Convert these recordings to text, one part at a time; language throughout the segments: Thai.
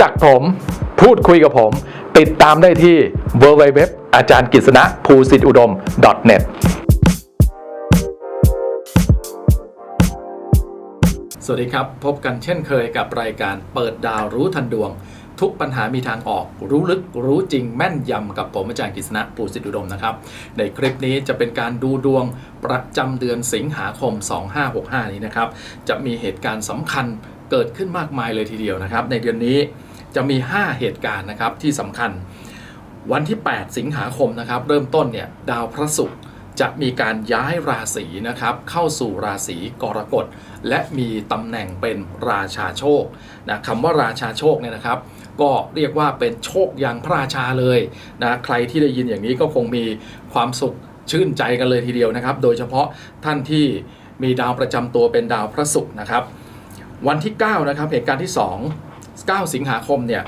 จักผมพูดคุยกับผม ติดตามได้ที่ www อาจารย์กฤษณะภูสิทธิอุดม .net สวัสดีครับ พบกันเช่นเคยกับรายการเปิดดาวรู้ทันดวง ทุกปัญหามีทางออก รู้ลึกรู้จริงแม่นยำกับผมอาจารย์กฤษณะปูสิทธิอุดมนะครับ ในคลิปนี้จะเป็นการดูดวงประจำเดือนสิงหาคม 2565 นี้นะครับ จะมีเหตุการณ์สำคัญเกิดขึ้นมากมายเลยทีเดียวนะครับ ในเดือนนี้ จะมี 5 เหตุการณ์นะครับที่สำคัญ วันที่ 8 สิงหาคมนะครับ เริ่มต้นเนี่ยดาวพระศุกร์จะมีการย้ายราศีนะครับ เข้าสู่ราศีกรกฎ และมีตำแหน่งเป็นราชาโชคนะคำว่าราชาโชคเนี่ยนะครับ ก็เรียกว่าเป็นโชคอย่างพระราชาเลยนะใครที่ได้ยินอย่างนี้ก็คงมีความสุขชื่นใจกันเลยทีเดียวนะครับ โดยเฉพาะท่านที่มีดาวประจำตัวเป็นดาวพระศุกร์นะครับ วันที่ 9 นะครับเหตุการณ์ที่ 2 9 สิงหาคมเนี่ย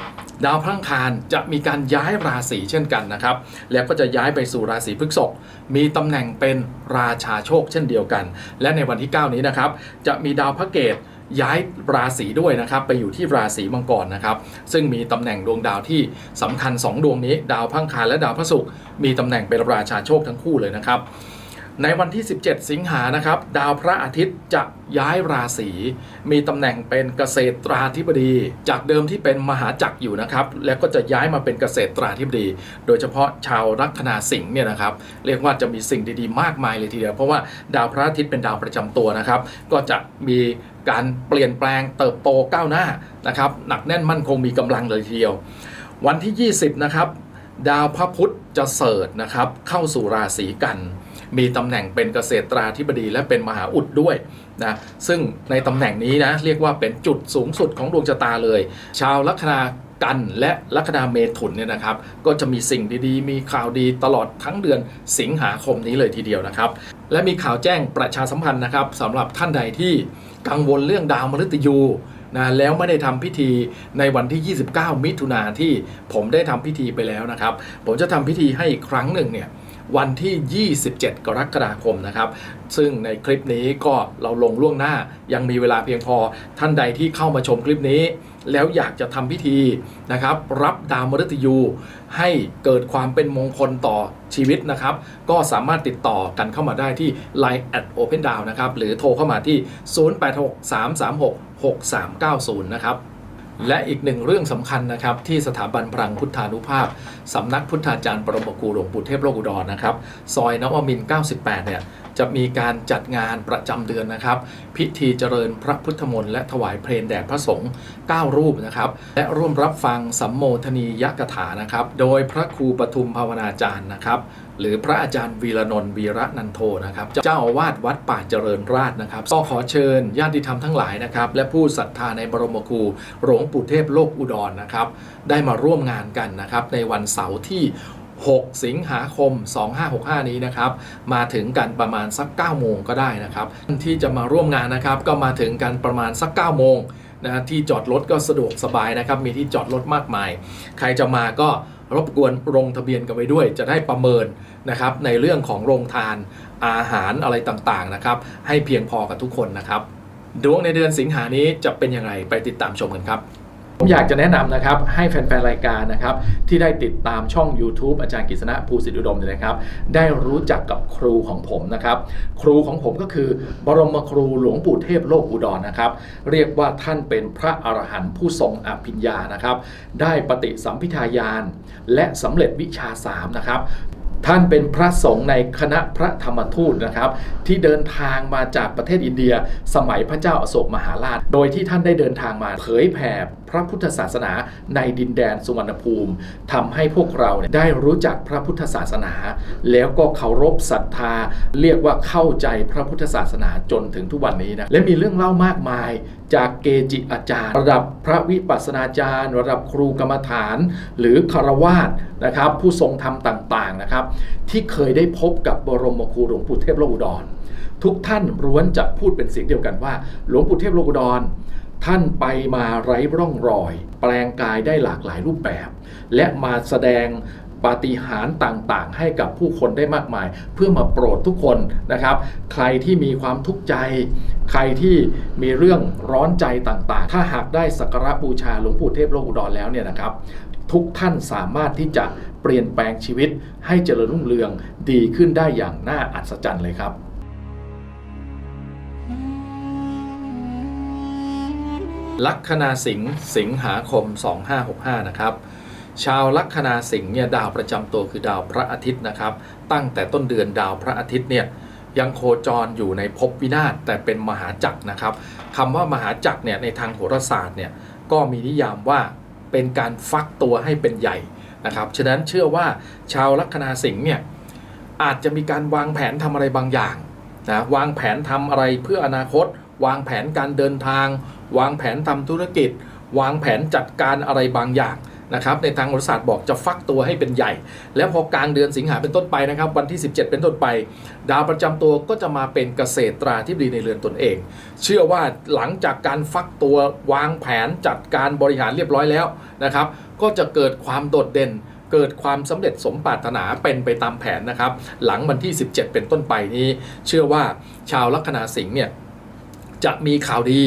ดาวพระังคารจะมีการย้ายราศีเช่นกันนะครับ แล้วก็จะย้ายไปสู่ราศีพฤษภมีตำแหน่งเป็นราชาโชคเช่นเดียวกัน และในวันที่ 9 นี้นะครับ จะมีดาวพระเกตย้ายราศีด้วยนะครับไปอยู่ที่ราศีมังกรนะครับ ซึ่งมีตำแหน่งดวงดาวที่สำคัญ 2 ดวงนี้ ดาวพระังคารและดาวพระศุกร์มีตำแหน่งเป็นราชาโชคทั้งคู่เลยนะครับ ในวันที่ 17 สิงหานะครับ ดาวพระอาทิตย์จะย้ายราศีมีตำแหน่งเป็นเกษตราธิบดี จากเดิมที่เป็นมหาจักรอยู่นะครับ แล้วก็จะย้ายมาเป็นเกษตราธิบดี โดยเฉพาะชาวลัคนาสิงห์เนี่ยนะครับ เรียกว่าจะมีสิ่งดีๆ มากมายเลยทีเดียว เพราะว่าดาวพระอาทิตย์เป็นดาวประจำตัวนะครับ ก็จะมีการเปลี่ยนแปลงเติบโตก้าวหน้านะครับหนักแน่นมั่นคงมีกำลังเลยทีเดียว วันที่ 20 นะครับ ดาวพระพุธจะเสริฐนะครับเข้าสู่ราศีกัน มีตำแหน่งเป็นเกษตราธิบดีและเป็นมหาอุดด้วยนะซึ่งในตำแหน่งนี้นะเรียกว่าเป็นจุดสูงสุดของดวงชะตาเลย ชาวลัคนากันและลัคนาเมถุนเนี่ยนะครับ ก็จะมีสิ่งดีๆ มีข่าวดีตลอดทั้งเดือนสิงหาคมนี้เลยทีเดียวนะครับ และมีข่าวแจ้งประชาสัมพันธ์นะครับสำหรับท่านใดที่กังวลเรื่องดาวมฤตยูนะแล้วไม่ได้ทำพิธีในวันที่ 29 มิถุนาที่ผมได้ทำพิธีไปแล้วนะครับ ผมจะทำพิธีให้อีกครั้งหนึ่งเนี่ย วันที่ 27 กรกฎาคมนะครับ ซึ่งในคลิปนี้ก็เราลงล่วงหน้ายังมีเวลาเพียงพอท่านใดที่เข้ามาชมคลิปนี้ แล้วอยากจะทำพิธีนะครับ รับดาวมฤตยูให้เกิดความเป็นมงคลต่อชีวิตนะครับ ก็สามารถติดต่อกันเข้ามาได้ที่ Line at Open Down นะครับ หรือโทรเข้ามาที่ 0863366390 นะครับ และอีกหนึ่งเรื่องสำคัญนะครับที่สถาบันพลังพุทธานุภาพสำนักพุทธาจารย์ปรมครูหลวงปู่เทพโลกุดรนะครับ ซอยนวมิน 98 เนี่ย จะมีการจัดงานประจำเดือนนะครับ พิธีเจริญพระพุทธมนต์และถวายเพลงแด่พระสงฆ์9รูปนะครับ และร่วมรับฟังสัมโมทนียกถานะครับ โดยพระครูปทุมภาวนาจารย์นะครับหรือพระอาจารย์วีระนนท์วีระนันโทนะครับ เจ้าอาวาสวัดป่าเจริญราชนะครับ ก็ขอเชิญญาติธรรมทั้งหลายนะครับ และผู้ศรัทธาในบรมครูหลวงปู่เทพโลกอุดรนะครับ ได้มาร่วมงานกันนะครับ ในวันเสาร์ที่ 6 สิงหาคม 2565 นี้นะครับมาถึงกันประมาณสัก 9 โมงก็ได้นะครับที่จะมาร่วมงานนะครับก็มาถึงกันประมาณสัก 9 โมงนะที่จอดรถก็สะดวกสบายนะครับมีที่จอดรถมากมาย ใครจะมาก็รบกวนลงทะเบียนกันไว้ด้วย จะได้ประเมินนะครับในเรื่องของโรงทานอาหารอะไรต่างๆนะครับให้เพียงพอกับทุกคนนะครับดวงในเดือนสิงหานี้จะเป็นยังไงไปติดตามชมกันครับ ผมอยากจะแนะนำนะครับให้แฟน ๆ รายการนะครับที่ได้ติดตามช่อง YouTube อาจารย์กฤษณะภูสิทธิอุดมเนี่ยนะครับ ได้รู้จักกับครูของผมนะครับ ครูของผมก็คือบรมครูหลวงปู่เทพโลกอุดรนะครับ เรียกว่าท่านเป็นพระอรหันต์ผู้ทรงอภิญญานะครับ ได้ปฏิสัมพิทายาน และสำเร็จวิชาสามนะครับ ท่านเป็นพระสงฆ์ในคณะพระธรรมทูตนะครับ ที่เดินทางมาจากประเทศอินเดีย สมัยพระเจ้าอโศกมหาราช โดยที่ท่านได้เดินทางมาเผยแผ่พระพุทธศาสนาในดินแดนสุวรรณภูมิทำให้พวกเราเได้รู้จักพระพุทธศาสนา แล้วก็เคารพศรัทธา เรียกว่าเข้าใจพระพุทธศาสนาจนถึงทุกวันนี้นะและมีเรื่องเล่ามากมายจากเกจิอาจารย์ ระดับพระวิปัสสนาจารย์ ระดับครูกรรมฐาน หรือคารวาสนะครับผู้ทรงธรรมต่างๆนะครับที่เคยได้พบกับบรมครูหลวงปู่เทพโลกุดร ทุกท่านล้วนจะพูดเป็นเสียงเดียวกันว่า หลวงปู่เทพโลกุดร ท่านไปมาไร้ร่องรอย แปลงกายได้หลากหลายรูปแบบ และมาแสดงปาฏิหาริย์ต่างๆ ให้กับผู้คนได้มากมาย เพื่อมาโปรดทุกคนนะครับ ใครที่มีความทุกข์ใจ ใครที่มีเรื่องร้อนใจต่างๆ ถ้าหากได้สักการะบูชาหลวงปู่เทพโลกุดรแล้วเนี่ยนะครับ ทุกท่านสามารถที่จะเปลี่ยนแปลงชีวิตให้เจริญรุ่งเรืองดีขึ้นได้อย่างน่าอัศจรรย์เลยครับลัคนาสิงห์สิงหาคม 2565 นะครับ ชาวลัคนาสิงห์เนี่ยดาวประจำตัวคือดาวพระอาทิตย์นะครับ ตั้งแต่ต้นเดือนดาวพระอาทิตย์เนี่ยยังโคจรอยู่ในภพวินาศแต่เป็นมหาจักรนะครับคำว่ามหาจักรเนี่ยในทางโหราศาสตร์เนี่ยก็มีนิยามว่า เป็นการฟักตัวให้เป็นใหญ่นะครับ ฉะนั้นเชื่อว่าชาวลัคนาสิงห์เนี่ยอาจจะมีการวางแผนทำอะไรบางอย่างนะวางแผนทำอะไรเพื่ออนาคต วางแผนการเดินทาง วางแผนทำธุรกิจ วางแผนจัดการอะไรบางอย่าง นะครับในทางโหราศาสตร์บอกจะฟักตัวให้เป็นใหญ่ แล้วพอกลางเดือนสิงหาเป็นต้นไปนะครับวันที่ 17 เป็นต้นไป ดาวประจำตัวก็จะมาเป็นเกษตราธิบดีในเรือนตนเอง เชื่อว่าหลังจากการฟักตัววางแผนจัดการบริหารเรียบร้อยแล้วนะครับก็จะเกิดความโดดเด่นเกิดความสำเร็จสมปรารถนาเป็นไปตามแผนนะครับ หลังวันที่ 17 เป็นต้นไปนี้ เชื่อว่าชาวลัคนาสิงห์เนี่ยจะมีข่าวดี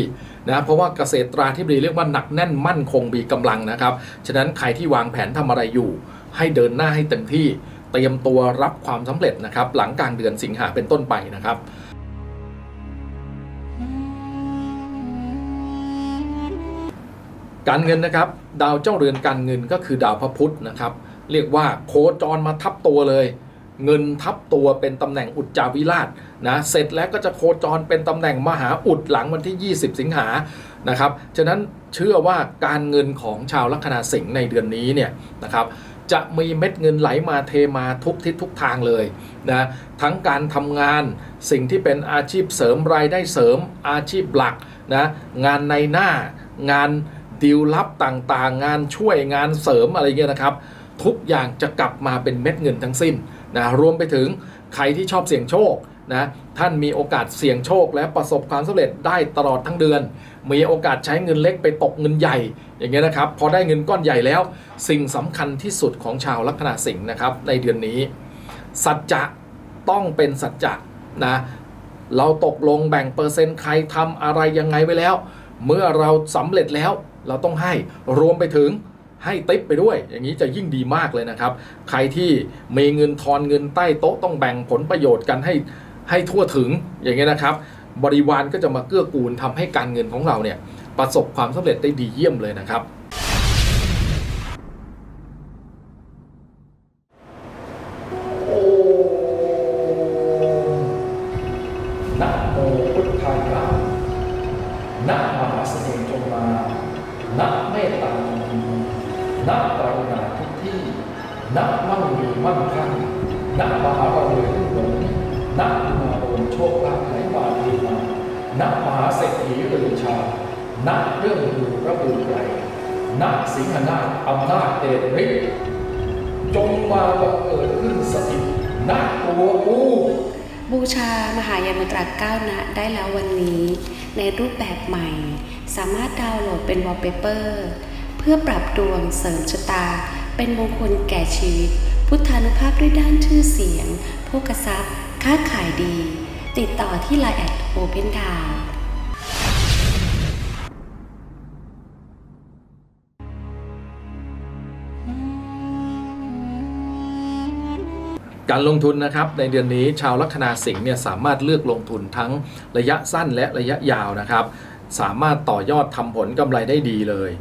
นะเพราะว่าเกษตราธิบดีเรียกว่าหนักแน่นมั่นคงมีกำลังนะครับ ฉะนั้นใครที่วางแผนทำอะไรอยู่ ให้เดินหน้าให้เต็มที่เตรียมตัวรับความสำเร็จนะครับ หลังกลางเดือนสิงหาเป็นต้นไปนะครับการเงินนะครับดาวเจ้าเรือนการเงินก็คือดาวพระพุธนะครับ เรียกว่าโคจรมาทับตัวเลย เงินทับตัวเป็นตำแหน่งอุจจาวิราชนะเสร็จแล้วก็จะโคจรเป็นตำแหน่งมหาอุดหลังวันที่ 20 สิงหานะครับฉะนั้นเชื่อว่าการเงินของชาวลัคนาสิงห์ในเดือนนี้เนี่ยนะครับจะมีเม็ดเงินไหลมาเทมาทุกทิศทุกทางเลยนะทั้งการทำงานสิ่งที่เป็นอาชีพเสริมรายได้เสริมอาชีพหลักนะงานในหน้างานดีลลับต่างๆ งานช่วยงานเสริมอะไรเงี้ยนะครับ ทุกอย่างจะกลับมาเป็นเม็ดเงินทั้งสิ้นนะรวมไปถึงใครที่ชอบเสี่ยงโชคนะท่านมีโอกาสเสี่ยงโชคและประสบความสำเร็จได้ตลอดทั้งเดือน มีโอกาสใช้เงินเล็กไปตกเงินใหญ่ อย่างเงี้ยนะครับ พอได้เงินก้อนใหญ่แล้ว สิ่งสำคัญที่สุดของชาวลัคนาสิงห์นะครับ ในเดือนนี้ สัจจะต้องเป็นสัจจะนะเราตกลงแบ่งเปอร์เซ็นต์ใครทำอะไรยังไงไว้แล้ว เมื่อเราสำเร็จแล้วเราต้องให้รวมไปถึง ให้ติปไปด้วย อย่างนี้จะยิ่งดีมากเลยนะครับ ใครที่มีเงินทอนเงินใต้โต๊ะต้องแบ่งผลประโยชน์กันให้ให้ทั่วถึงอย่างเงี้ยนะครับ บริวารก็จะมาเกื้อกูลทำให้การเงินของเราเนี่ยประสบความสำเร็จได้ดีเยี่ยมเลยนะครับ กรุณาทุกที่นะมั่งมีมั่งคั่งนะมหาบารมีรุ่งเรืองนะมาโอนโชคลาภไหลมาเทมานะมหาเศรษฐีลือชานะเรื่องดูระบือไกลนะสิงหนาถอำนาจเดชฤทธิ์จงมาบังเกิดขึ้นสถิตณตัวกูบูชามหายานตราก้าวนะได้แล้ววันนี้ ในรูปแบบใหม่ สามารถดาวน์โหลดเป็นวอลเปเปอร์ พื่อปรับดวงเสริมชะตา เป็นมงคลแก่ชีวิต พุทธานุภาพด้วยด้านชื่อเสียงโภกทรัพย์ ค้าขายดี ติดต่อที่ Line แอดโอเพนดาวการลงทุนนะครับในเดือนนี้ชาวลัคนาสิงห์เนี่ยสามารถเลือกลงทุนทั้งระยะสั้นและระยะยาวนะครับ สามารถต่อยอดทำผลกำไรได้ดีเลย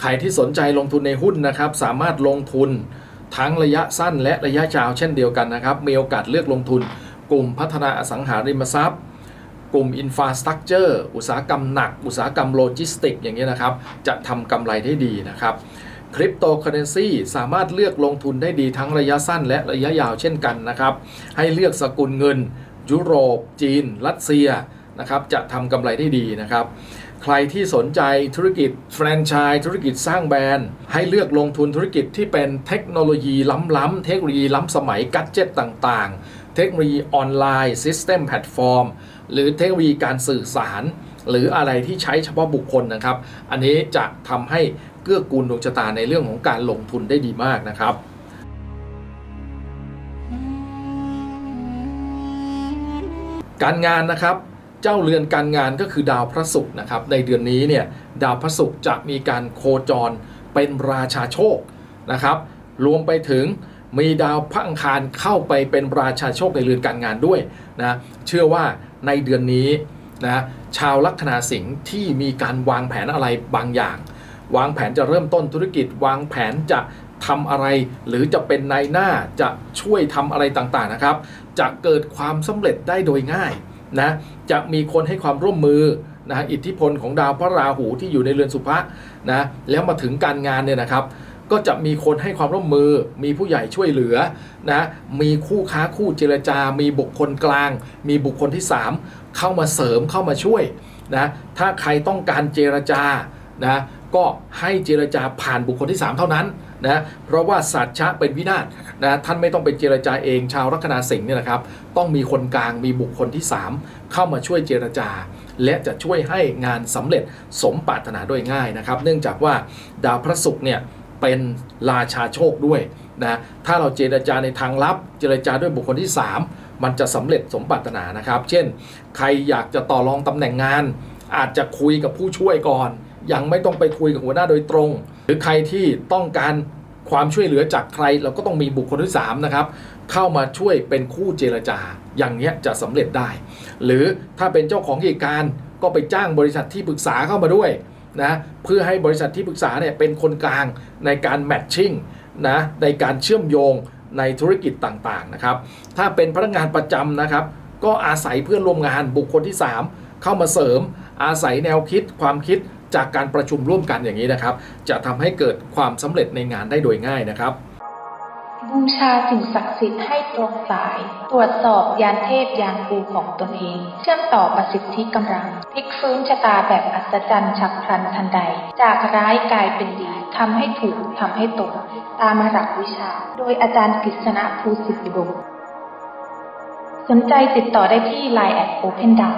ใครที่สนใจลงทุนในหุ้นนะครับ สามารถลงทุนทั้งระยะสั้นและระยะยาวเช่นเดียวกันนะครับ มีโอกาสเลือกลงทุน กลุ่มพัฒนาอสังหาริมทรัพย์ กลุ่มอินฟาสตรักเจอร์อุตสาหกรรมหนัก อุตสาหกรรมโลจิสติกอย่างนี้ยนะครับ จะทำกำไรได้ดีนะครับคริปโตเคอเรนซีสามารถเลือกลงทุนได้ดีทั้งระยะสั้นและระยะยาวเช่นกันนะครับ ให้เลือกสกุลเงิน ยุโรป จีน รัสเซียนะครับจะทำกำไรได้ดีนะครับ ใครที่สนใจธุรกิจแฟรนไชส์ธุรกิจสร้างแบรนด์ ให้เลือกลงทุนธุรกิจที่เป็นเทคโนโลยีล้ำๆเทคโนโลยีล้ำสมัยกัจเจตต่างๆ เทคโนโลยีออนไลน์ซิสเต็มแพลตฟอร์มหรือเทคโนโลยีการสื่อสาร หรืออะไรที่ใช้เฉพาะบุคคลนะครับ อันนี้จะทำให้เกื้อกูลดวงชะตาในเรื่องของการลงทุนได้ดีมากนะครับการงานนะครับ เจ้าเรือนการงานก็คือดาวพระศุกร์นะครับ ในเดือนนี้เนี่ยดาวพระศุกร์จะมีการโคจรเป็นราชาโชคนะครับ รวมไปถึงมีดาวพระอังคารเข้าไปเป็นราชาโชคในเรือนการงานด้วยนะเชื่อว่าในเดือนนี้นะชาวลัคนาสิงห์ที่มีการวางแผนอะไรบางอย่าง วางแผนจะเริ่มต้นธุรกิจ วางแผนจะทำอะไร หรือจะเป็นนายหน้าจะช่วยทำอะไรต่างๆนะครับ จะเกิดความสำเร็จได้โดยง่าย นะจะมีคนให้ความร่วมมือนะอิทธิพลของดาวพระราหูที่อยู่ในเรือนสุภะนะแล้วมาถึงการงานเนี่ยนะครับก็จะมีคนให้ความร่วมมือ มีผู้ใหญ่ช่วยเหลือนะมีคู่ค้าคู่เจรจา มีบุคคลกลาง มีบุคคลที่ 3 เข้ามาเสริมเข้ามาช่วยนะถ้าใครต้องการเจรจานะก็ให้เจรจาผ่านบุคคลที่ 3 เท่านั้น นะเพราะว่าสัจชะเป็นวินาศนะท่านไม่ต้องไปเจรจาเองชาวลัคนาสิงห์เนี่ยนะครับ ต้องมีคนกลางมีบุคคลที่ 3 เข้ามาช่วยเจรจา และจะช่วยให้งานสำเร็จสมปรารถนาโดยง่ายนะครับ เนื่องจากว่าดาวพระศุกร์เนี่ยเป็นราชาโชคด้วยนะถ้าเราเจรจาในทางลับ เจรจาด้วยบุคคลที่ 3 มันจะสำเร็จสมปรารถนานะครับ เช่น ใครอยากจะต่อรองตำแหน่งงาน อาจจะคุยกับผู้ช่วยก่อน ยังไม่ต้องไปคุยกับหัวหน้าโดยตรง หรือใครที่ต้องการความช่วยเหลือจากใครเราก็ต้องมีบุคคลที่สามนะครับเข้ามาช่วยเป็นคู่เจรจา อย่างเนี้ยจะสำเร็จได้ หรือถ้าเป็นเจ้าของกิจการก็ไปจ้างบริษัทที่ปรึกษาเข้ามาด้วยนะเพื่อให้บริษัทที่ปรึกษาเนี่ยเป็นคนกลางในการแมทชิ่งนะในการเชื่อมโยงในธุรกิจต่างๆนะครับ ถ้าเป็นพนักงานประจำนะครับ ก็อาศัยเพื่อนร่วมงานบุคคลที่ 3 เข้ามาเสริม อาศัยแนวคิดความคิด จากการประชุมร่วมกันอย่างนี้นะครับ จะทำให้เกิดความสำเร็จในงานได้โดยง่ายนะครับ บูชาสิ่งศักดิ์สิทธิ์ให้ตรงสาย ตรวจสอบยานเทพยานปูของตนเอง เชื่อมต่อประสิทธิกำลังพลิกฟื้นชะตาแบบอัศจรรย์ฉับพลันทันใด จากร้ายกลายเป็นดีทำให้ถูกทำให้ตรงตามหลักวิชา โดยอาจารย์กฤษณะภูสิทธิอุดมสนใจติดต่อได้ที่ Line แอด Open d o w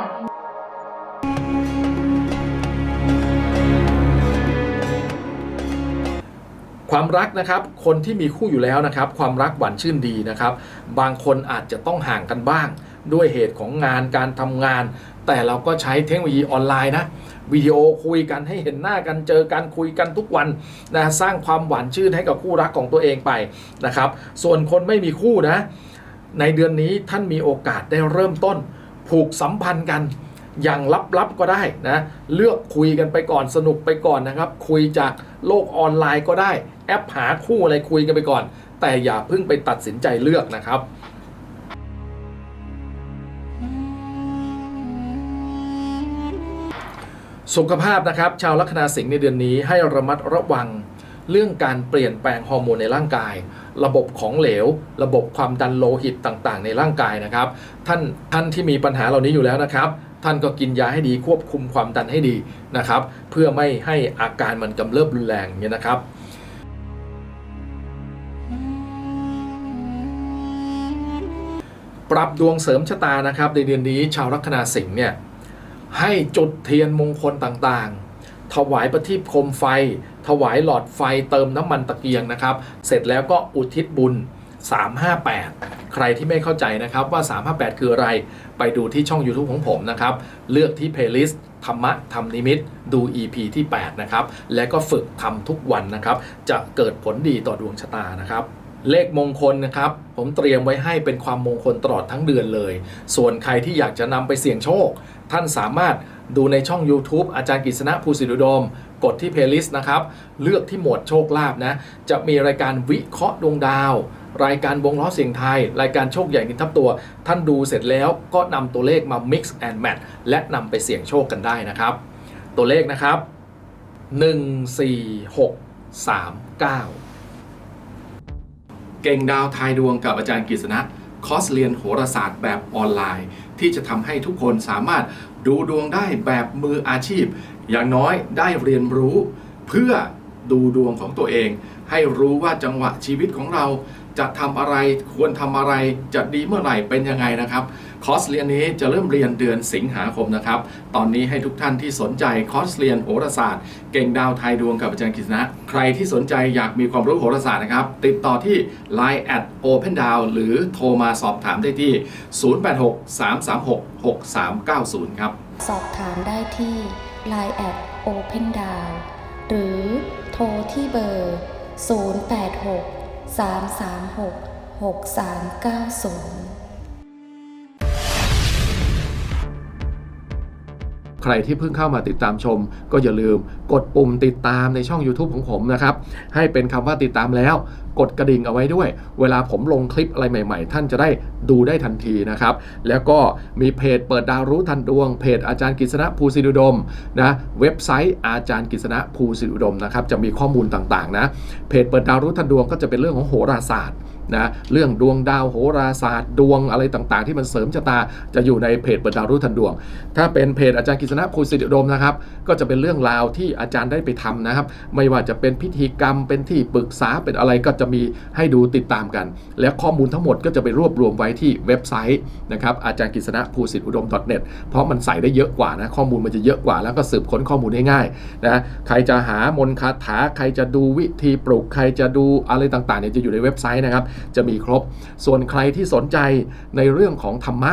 ความรักนะครับคนที่มีคู่อยู่แล้วนะครับความรักหวานชื่นดีนะครับ บางคนอาจจะต้องห่างกันบ้าง ด้วยเหตุของงานการทำงาน แต่เราก็ใช้เทคโนโลยีออนไลน์นะวิดีโอคุยกันให้เห็นหน้ากันเจอกันคุยกันทุกวันนะสร้างความหวานชื่นให้กับคู่รักของตัวเองไปนะครับ ส่วนคนไม่มีคู่นะ ในเดือนนี้ท่านมีโอกาสได้เริ่มต้น ผูกสัมพันธ์กันอย่างลับๆก็ได้นะ เลือกคุยกันไปก่อนสนุกไปก่อนนะครับ คุยจากโลกออนไลน์ก็ได้ แอปหาคู่อะไรคุยกันไปก่อน แต่อย่าเพิ่งไปตัดสินใจเลือกนะครับสุขภาพนะครับ ชาวลัคนาสิงห์ในเดือนนี้ให้ระมัดระวังเรื่องการเปลี่ยนแปลงฮอร์โมนในร่างกาย ระบบของเหลว ระบบความดันโลหิตต่างๆ ในร่างกายนะครับ ท่านท่านที่มีปัญหาเหล่านี้อยู่แล้วนะครับ ท่านก็กินยาให้ดีควบคุมความดันให้ดีนะครับ เพื่อไม่ให้อาการมันกำเริบรุนแรงอย่างนี้ยนะครับ ปรับดวงเสริมชะตานะครับ ในเดือนนี้ชาวลัคนาสิงห์เนี่ยให้จุดเทียนมงคลต่างๆ ถวายประทีปโคมไฟ ถวายหลอดไฟเติมน้ำมันตะเกียงนะครับ เสร็จแล้วก็อุทิศบุญ 358 ใครที่ไม่เข้าใจนะครับว่า 358 คืออะไร ไปดูที่ช่อง YouTube ของผมนะครับ เลือกที่ playlist ธรรมะธรรมนิมิตดู EP ที่ 8 นะครับ และก็ฝึกทำทุกวันนะครับ จะเกิดผลดีต่อดวงชะตานะครับ เลขมงคลนะครับ ผมเตรียมไว้ให้เป็นความมงคลตลอดทั้งเดือนเลย ส่วนใครที่อยากจะนำไปเสี่ยงโชค ท่านสามารถดูในช่อง YouTube อาจารย์กฤษณะภูสิทธิอุดม กดที่ playlist นะครับ เลือกที่หมวดโชคลาภนะ จะมีรายการวิเคราะห์ดวงดาว รายการวงล้อเสียงไทย รายการโชคใหญ่นินทับตัว ท่านดูเสร็จแล้วก็นำตัวเลขมา mix and match และนำไปเสี่ยงโชคกันได้นะครับ ตัวเลขนะครับ 1 4 6 3 9 เก่งดาวทายดวงกับอาจารย์กฤษณะคอร์สเรียนโหราศาสตร์แบบออนไลน์ ที่จะทำให้ทุกคนสามารถดูดวงได้แบบมืออาชีพ อย่างน้อยได้เรียนรู้ เพื่อดูดวงของตัวเอง ให้รู้ว่าจังหวะชีวิตของเราจะทำอะไรควรทำอะไรจะดีเมื่อไหร่เป็นยังไงนะครับ คอร์สเรียนนี้จะเริ่มเรียนเดือนสิงหาคมนะครับ ตอนนี้ให้ทุกท่านที่สนใจคอร์สเรียนโหราศาสตร์ เก่งดาวไทยดวงกับอาจารย์กฤษณะ ใครที่สนใจอยากมีความรู้โหราศาสตร์นะครับ ติดต่อที่ Line at Open Down หรือโทรมาสอบถามได้ที่ 086 336 6390 ครับ สอบถามได้ที่ Line at Open Down หรือโทรที่เบอร์ 086 336 6390 ใครที่เพิ่งเข้ามาติดตามชม ก็อย่าลืม กดปุ่มติดตามในช่อง YouTube ของผมนะครับ ให้เป็นคำว่าติดตามแล้ว กดกระดิ่งเอาไว้ด้วย เวลาผมลงคลิปอะไรใหม่ๆ ท่านจะได้ดูได้ทันทีนะครับ แล้วก็มีเพจเปิดดาวรู้ทันดวง เพจอาจารย์กฤษณะภูสิรุดมนะเว็บไซต์อาจารย์กฤษณะภูสิรุดมนะครับจะมีข้อมูลต่างๆนะเพจเปิดดาวรู้ทันดวงก็จะเป็นเรื่องของโหราศาสตร์นะเรื่องดวงดาวโหราศาสตร์ดวงอะไรต่างๆ ที่มันเสริมชะตาจะอยู่ในเพจเปิดดาวรู้ทันดวง ถ้าเป็นเพจอาจารย์กฤษณะภูสิริอุดมนะครับก็จะเป็นเรื่องราวที่อาจารย์ได้ไปทำนะครับ ไม่ว่าจะเป็นพิธีกรรมเป็นที่ปรึกษาเป็นอะไรก็จะมีให้ดูติดตามกัน และข้อมูลทั้งหมดก็จะไปรวบรวมไว้ที่เว็บไซต์นะครับอาจารย์กฤษณะภูสิริอุดม .net เพราะมันใส่ได้เยอะกว่านะข้อมูลมันจะเยอะกว่าแล้วก็สืบค้นข้อมูลได้ง่ายนะใครจะหามนคาถาใครจะดูวิธีปลุกใครจะดูอะไรต่างๆเนี่ยจะอยู่ในเว็บไซต์นะครับจะมีครบ ส่วนใครที่สนใจในเรื่องของธรรมะ